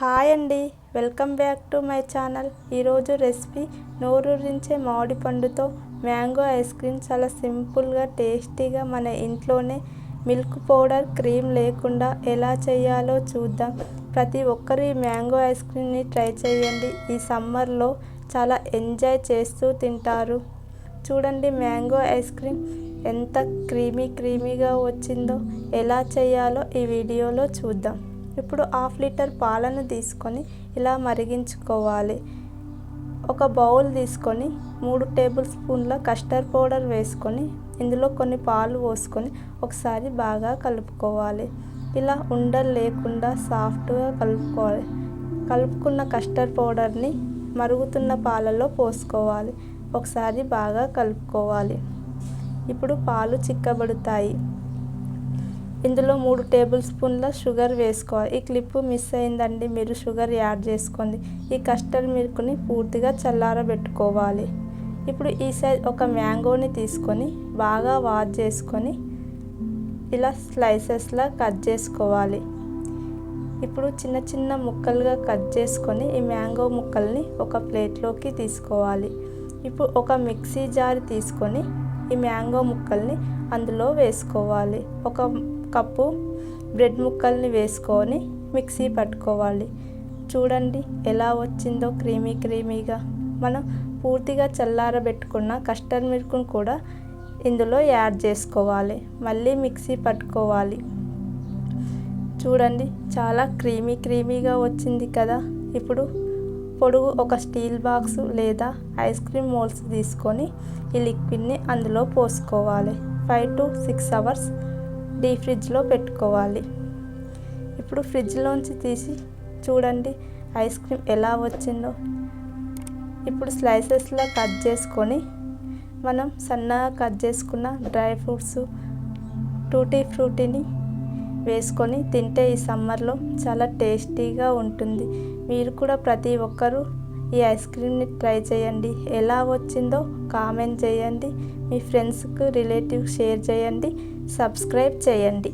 Hi అండి welcome back to my channel. ఈరోజు recipe నోరూరించే మామిడి పండుతో మ్యాంగో ఐస్ క్రీమ్ చాలా సింపుల్గా టేస్టీగా మన ఇంట్లోనే మిల్క్ పౌడర్ క్రీమ్ లేకుండా ఎలా చేయాలో చూద్దాం. ప్రతి ఒక్కరు ఈ మ్యాంగో ఐస్ క్రీమ్ని ట్రై చేయండి. ఈ సమ్మర్లో చాలా ఎంజాయ్ చేస్తూ తింటారు. చూడండి మ్యాంగో ఐస్ క్రీమ్ ఎంత క్రీమీ క్రీమీగా వచ్చిందో ఎలా చేయాలో ఈ వీడియోలో చూద్దాం. ఇప్పుడు హాఫ్ లీటర్ పాలను తీసుకొని ఇలా మరిగించుకోవాలి. ఒక బౌల్ తీసుకొని మూడు టేబుల్ స్పూన్ల కస్టర్డ్ పౌడర్ వేసుకొని ఇందులో కొన్ని పాలు పోసుకొని ఒకసారి బాగా కలుపుకోవాలి. ఇలా ఉండలు లేకుండా సాఫ్ట్గా కలుపుకోవాలి. కలుపుకున్న కస్టర్డ్ పౌడర్ని మరుగుతున్న పాలలో పోసుకోవాలి. ఒకసారి బాగా కలుపుకోవాలి. ఇప్పుడు పాలు చిక్కబడతాయి. ఇందులో మూడు టేబుల్ స్పూన్ల షుగర్ వేసుకోవాలి. ఈ క్లిప్ మిస్ అయిందండి మీరు షుగర్ యాడ్ చేసుకోండి. ఈ కస్టర్డ్ మిల్క్ని పూర్తిగా చల్లారబెట్టుకోవాలి. ఇప్పుడు ఈ సైజ్ ఒక మ్యాంగోని తీసుకొని బాగా వాష్ చేసుకొని ఇలా స్లైసెస్లా కట్ చేసుకోవాలి. ఇప్పుడు చిన్న చిన్న ముక్కలుగా కట్ చేసుకొని ఈ మ్యాంగో ముక్కల్ని ఒక ప్లేట్లోకి తీసుకోవాలి. ఇప్పుడు ఒక మిక్సీ జార్ తీసుకొని ఈ మ్యాంగో ముక్కల్ని అందులో వేసుకోవాలి. ఒక కప్పు బ్రెడ్ ముక్కల్ని వేసుకొని మిక్సీ పట్టుకోవాలి. చూడండి ఎలా వచ్చిందో క్రీమీ క్రీమీగా. మనం పూర్తిగా చల్లారబెట్టుకున్న కస్టర్డ్ మిల్క్ను కూడా ఇందులో యాడ్ చేసుకోవాలి. మళ్ళీ మిక్సీ పట్టుకోవాలి. చూడండి చాలా క్రీమీ క్రీమీగా వచ్చింది కదా. ఇప్పుడు పొడుగు ఒక స్టీల్ బాక్స్ లేదా ఐస్ క్రీమ్ మోల్స్ తీసుకొని ఈ లిక్విడ్ని అందులో పోసుకోవాలి. ఫైవ్ టు సిక్స్ అవర్స్ డీ ఫ్రిడ్జ్లో పెట్టుకోవాలి. ఇప్పుడు ఫ్రిడ్జ్లోంచి తీసి చూడండి ఐస్ క్రీమ్ ఎలా వచ్చిందో. ఇప్పుడు స్లైసెస్లో కట్ చేసుకొని మనం సన్నగా కట్ చేసుకున్న డ్రై ఫ్రూట్స్ టూటీ ఫ్రూటీని వేసుకొని తింటే ఈ సమ్మర్లో చాలా టేస్టీగా ఉంటుంది. మీరు కూడా ప్రతి ఒక్కరూ ఈ ఐస్ క్రీమ్ని ట్రై చేయండి. ఎలా వచ్చిందో కామెంట్ చేయండి. మీ ఫ్రెండ్స్కు రిలేటివ్ షేర్ చేయండి. సబ్స్క్రైబ్ చేయండి.